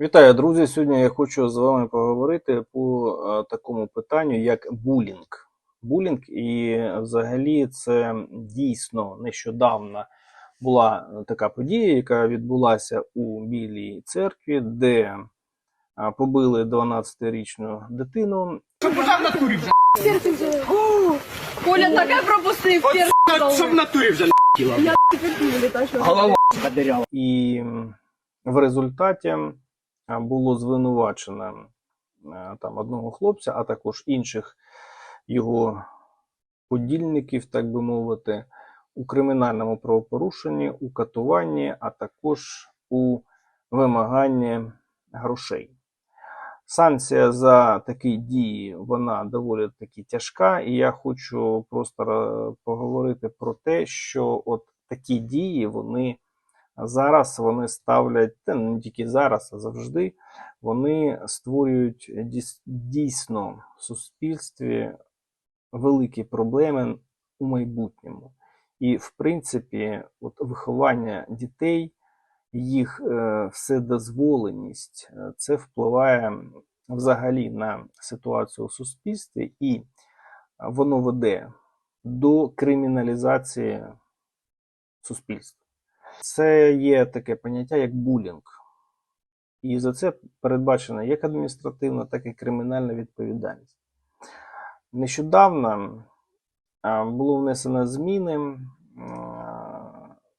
Вітаю, друзі! Сьогодні я хочу з вами поговорити по е, такому питанню, як булінг. Булінг, і взагалі це дійсно нещодавно була така подія, яка відбулася у Білій церкві, де е, побили 12-річну дитину. Коля таке пропустив Щоб в натурі вже голова. І в результаті було звинувачено е, там одного хлопця, а також інших його подільників, так би мовити, у кримінальному правопорушенні, у катуванні, а також у вимаганні грошей. Санкція за такі дії вона доволі таки тяжка, і я хочу просто поговорити про те, що от такі дії вони зараз вони ставлять, та не тільки зараз, а завжди, вони створюють дійсно в суспільстві великі проблеми у майбутньому. І, в принципі, от виховання дітей, їх е, вседозволеність, е, це впливає взагалі на ситуацію у суспільстві, і воно веде до криміналізації суспільства. Це є таке поняття, як булінг. І за це передбачена як адміністративна, так і кримінальна відповідальність. Нещодавно було внесено зміни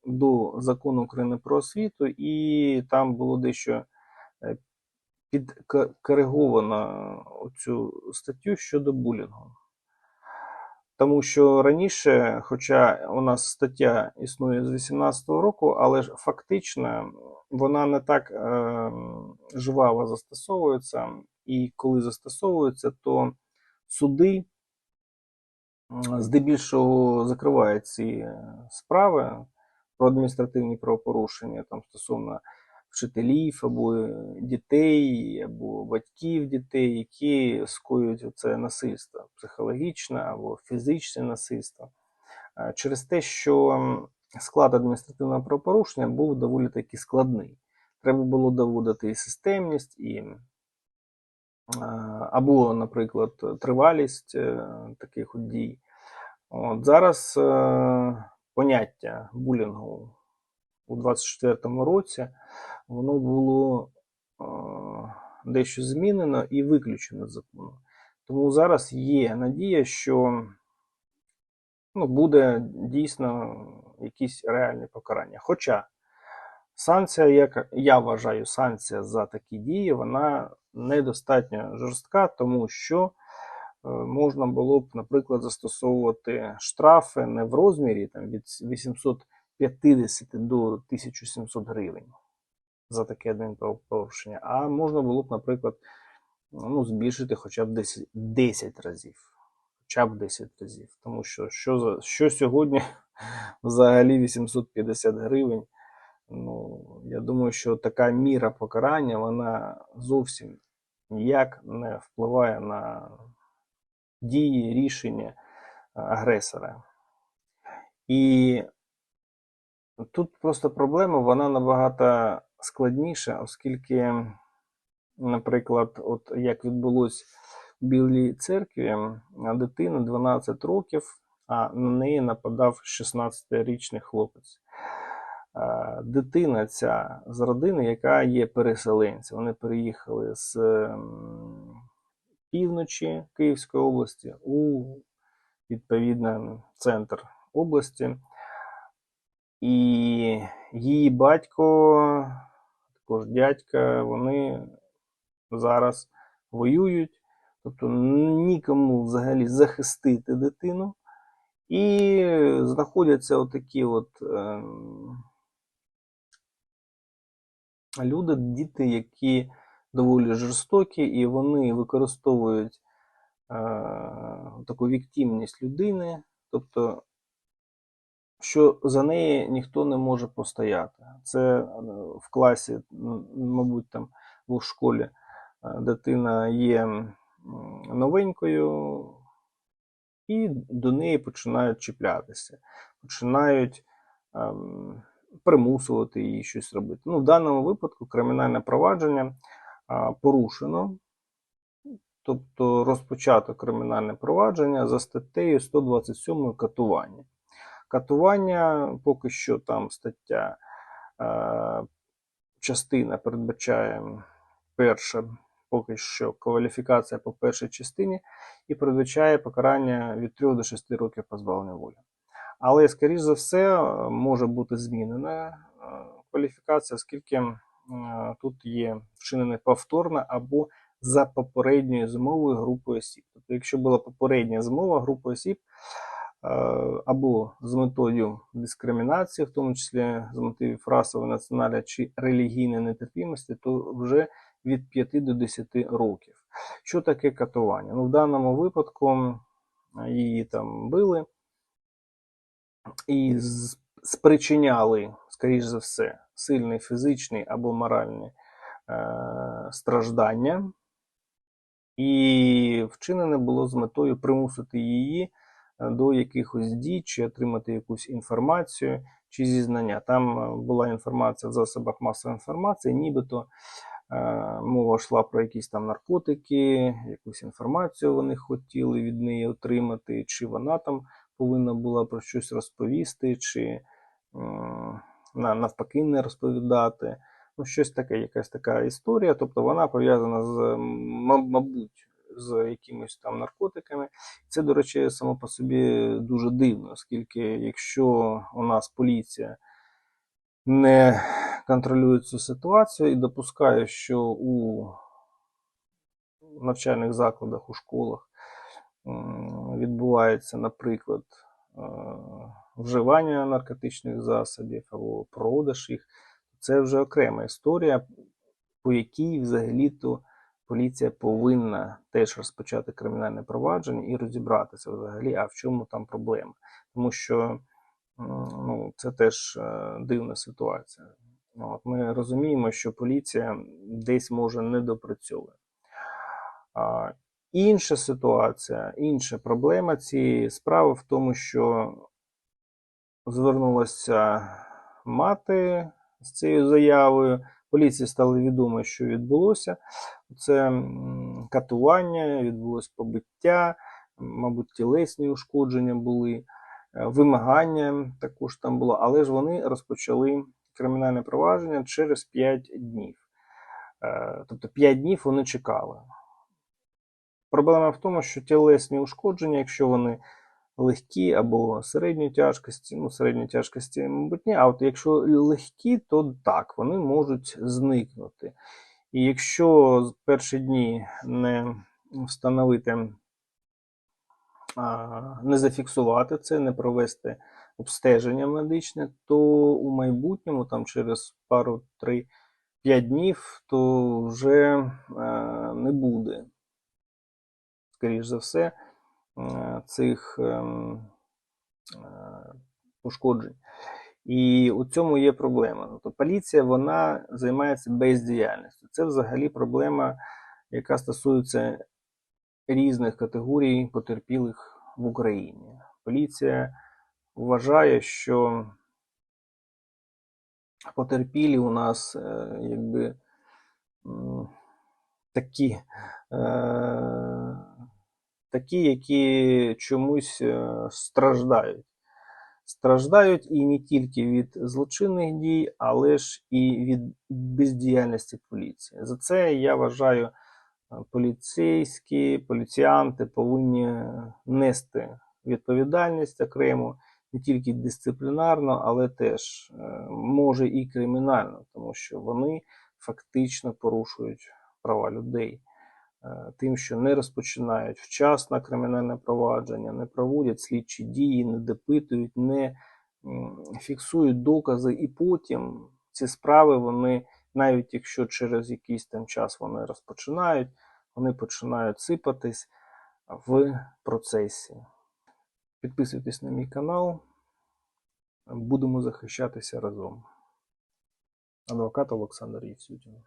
до закону України про освіту, і там було дещо е, підкориговано цю статтю щодо булінгу. Тому що раніше, хоча у нас стаття існує з 18-го року, але ж фактично вона не так е, жваво застосовується, і коли застосовується, то суди здебільшого закривають ці е, справи про адміністративні правопорушення там стосовно вчителів або е, дітей, або батьків дітей, які скоюють це насильство, психологічне або фізичне насильство, Е, через те, що склад адміністративного правопорушення був доволі таки складний. Треба було доводити і системність, і або, наприклад, тривалість е, таких от дій. От зараз поняття булінгу у 24-му році воно було дещо змінено і виключено з закону. Тому зараз є надія, що ну, буде дійсно якісь реальні покарання. Хоча санкція, як я вважаю, санкція за такі дії, вона недостатньо жорстка, тому що е, можна було б, наприклад, застосовувати штрафи не в розмірі там, від 850 до 1700 гривень за таке адмінправопорушення, а можна було б, наприклад, ну, збільшити хоча б 10, 10 разів. Хоча б 10 разів. Тому що що, за, що сьогодні взагалі 850 гривень. Ну, я думаю, що така міра покарання вона зовсім ніяк не впливає на дії, рішення агресора. І тут просто проблема, вона набагато складніша, оскільки, наприклад, от як відбулось в Білій церкві, дитина 12 років, а на неї нападав 16-річний хлопець. Дитина ця з родини, яка є переселенцем. Вони переїхали з півночі Київської області у відповідно центр області. І її батько, також дядька, вони зараз воюють, тобто нікому взагалі захистити дитину. І знаходяться отакі от ем, люди, діти, які доволі жорстокі, і вони використовують е, таку віктімність людини, тобто, що за неї ніхто не може постояти. Це е, в класі, мабуть, там в школі е, дитина є новенькою, і до неї починають чіплятися, починають ем, примусувати її щось робити. Ну, в даному випадку кримінальне провадження а, порушено, тобто розпочато кримінальне провадження за статтею 127 катування. Катування поки що там стаття е, частина передбачає перша, поки що кваліфікація по першій частині і передбачає покарання від 3 до 6 років позбавлення волі. Але, скоріш за все, е, може бути змінена е, кваліфікація, оскільки тут є вчинене повторне або за попередньою змовою групою осіб. Тобто, якщо була попередня змова групи осіб, або з метою дискримінації, в тому числі з мотивів расової, національної чи релігійної нетерпімості, то вже від 5 до 10 років. Що таке катування? Ну, в даному випадку її там били і спричиняли, скоріш за все, сильний фізичний або моральний е, страждання, і вчинене було з метою примусити її е, до якихось дій, чи отримати якусь інформацію, чи зізнання. Там е, була інформація в засобах масової інформації, нібито е, мова йшла про якісь там наркотики, якусь інформацію вони хотіли від неї отримати, чи вона там повинна була про щось розповісти, чи навпаки не розповідати. Ну, щось таке, якась така історія. Тобто вона пов'язана з, мабуть, з якимись там наркотиками. Це, до речі, само по собі дуже дивно, оскільки якщо у нас поліція не контролює цю ситуацію і допускає, що у навчальних закладах, у школах відбувається, наприклад, е, вживання наркотичних засобів або продаж їх, це вже окрема історія, по якій взагалі-то поліція повинна теж розпочати кримінальне провадження і розібратися взагалі, а в чому там проблема. Тому що ну, це теж е, дивна ситуація. Ну, От ми розуміємо, що поліція десь може не допрацьовує. А, інша ситуація, інша проблема цієї справи в тому, що звернулася мати з цією заявою. Поліції стало відомо, що відбулося. Це катування, відбулось побиття, мабуть, тілесні ушкодження були, е, вимагання також там було, але ж вони розпочали кримінальне провадження через 5 днів. Е, Тобто 5 днів вони чекали. Проблема в тому, що тілесні ушкодження, якщо вони легкі або середньої тяжкості, ну, середньої тяжкості, мабуть, ні, а от якщо легкі, то так, вони можуть зникнути. І якщо з перші дні не встановити, не зафіксувати це, не провести обстеження медичне, то у майбутньому, там через пару, три, п'ять днів, то вже е, не буде скоріш за все, цих ем, е, пошкоджень. І у цьому є проблема. Тобто поліція вона займається бездіяльністю. Це взагалі проблема, яка стосується різних категорій потерпілих в Україні. Поліція вважає, що потерпілі у нас е, якби такі, е, такі, які чомусь е, страждають. Страждають і не тільки від злочинних дій, але ж і від бездіяльності поліції. За це я вважаю, е, поліцейські, поліціянти повинні нести відповідальність окремо, не тільки дисциплінарно, але теж е, може і кримінально, тому що вони фактично порушують права людей. Е, Тим, що не розпочинають вчасно кримінальне провадження, не проводять слідчі дії, не допитують, не фіксують докази, і потім ці справи вони, навіть якщо через якийсь там час вони розпочинають, вони починають сипатись в процесі. Підписуйтесь на мій канал. Будемо захищатися разом. Адвокат Олександр Євсютін.